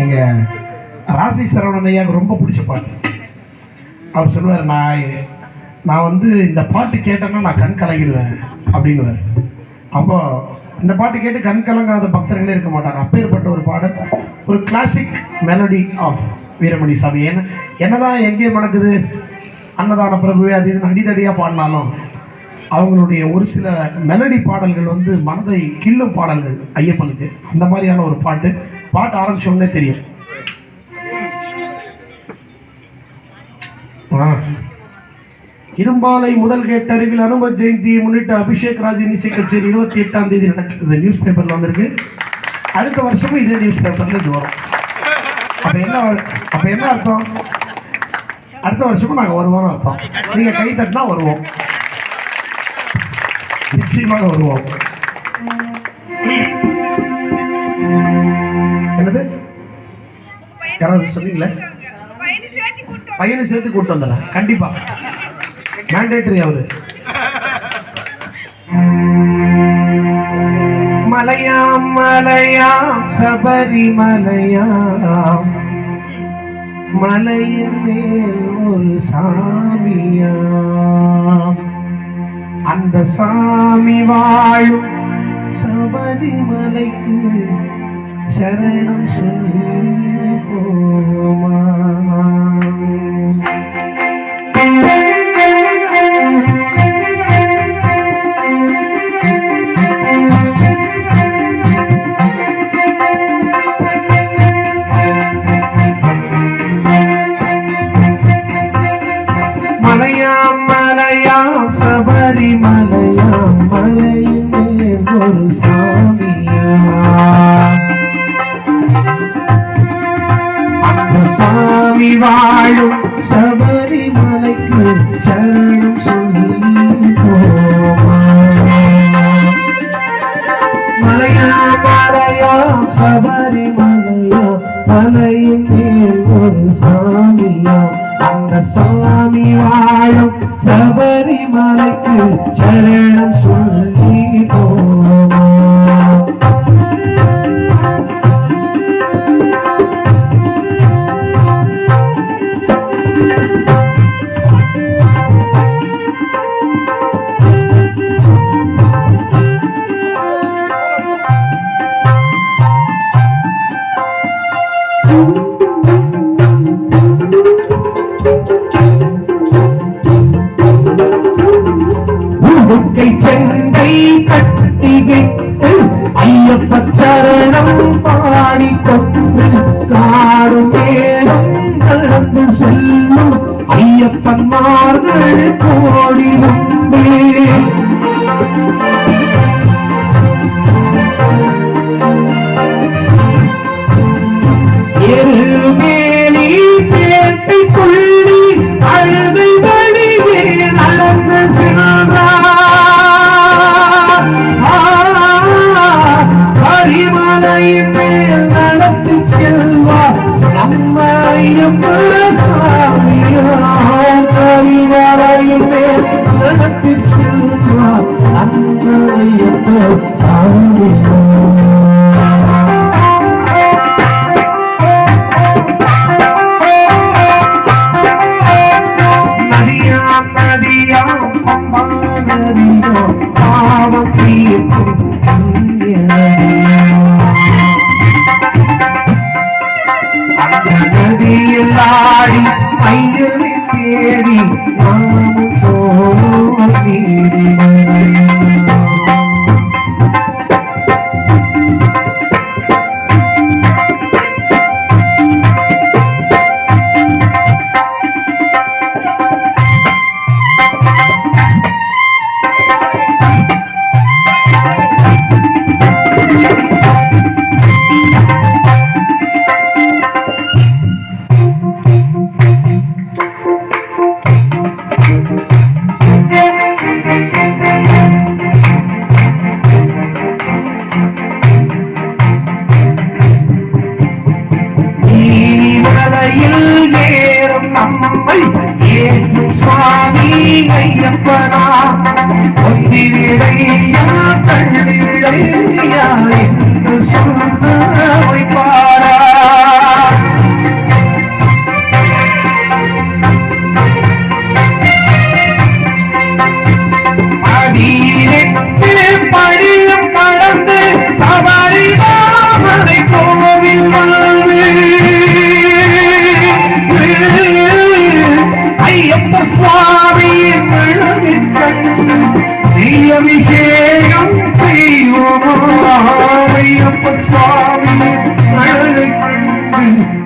எங்க ராசி சரவணன் ஐயாவுக்கு ரொம்ப பிடிச்ச பாட்டு. அவர் சொல்லுவார் நான் நான் வந்து இந்த பாட்டு கேட்டேன்னா நான் கண் கலங்கிடுவேன் அப்படின்னுவார். அப்போ இந்த பாட்டு கேட்டு கண் கலங்காத பக்தர்களே இருக்க மாட்டாங்க. அப்பேற்பட்ட ஒரு பாடல் ஒரு கிளாசிக் மெலடி ஆஃப் வீரமணி சாமி. ஏன்னா என்னதான் எங்கே மணக்குது அன்னதான பிரபுவே அது இதுன்னு அடிதடியாக பாடினாலும் அவங்களுடைய ஒரு சில மெலடி பாடல்கள் வந்து மனதை கிள்ளும் பாடல்கள் ஐயப்பனுக்கு. அந்த மாதிரியான ஒரு பாட்டு. பாட்டு ஆரம்பிச்சோம்னே தெரியும். ஆ. இரும்பாலை முதல் கேட்டறிவில் அனும ஜெயந்தியை முன்னிட்டு அபிஷேக் ராஜின் இசை கச்சேரி இருபத்தி எட்டாம் தேதி நடக்கிறது. நியூஸ் பேப்பர்ல வந்திருக்கு. அடுத்த வருஷமும் இதே நியூஸ் பேப்பர்ல இது வரும். அப்ப என்ன அப்ப என்ன அர்த்தம்? அடுத்த வருஷமும் நாங்க வருவோம்னு அர்த்தம். நீங்க கை தட்டினா வருவோம். நிச்சயமாக வருவோம். யாராவது சொன்னீங்களே? பையனை சேர்த்து கூட்டு வந்துடுறேன். கண்டிப்பா. மேண்டேட்டரி அவரு. மலையாம் மலையாம் சபரிமலையாம். மலையின் மேல் ஒரு சாமியாம். அந்த சாமி வாழும் சபரிமலைக்கு சரணம் சொல்லி போமா மலையாம் மலையாம் சபரிமலையாம் மலையின் ஒரு சாமியா சாமி வாழும் சபரிமலைக்கு சரணம் சொல்லி போமா மலையாம் சபரிமலையா மலையின் மேல் ஒரு சாமியா அந்த சாமி வாழும் சபரிமலைக்கு சரணம் சொல்லி போமா உடுக்கை செண்டை கட்டிவிட்டு ஐயப்ப சரணம் பாடி கொண்டு காடு மேலும் கடந்து செல்லும் ஐயப்பன்மார்கள் கோடி நம்பே எருமேலி பேட்டை கொள்ளி அழுதை கரிமலையின் மேல் நடத்தி செல்வார். நம்ம ஐயப்ப சாமியா கரிமலையின் மேல் நடத்தி செல்வார். நம்ம ஐயப்ப சாமியா ஐயரை தேடி நாமும்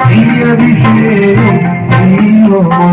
அபிஷேகம் செய்வோம்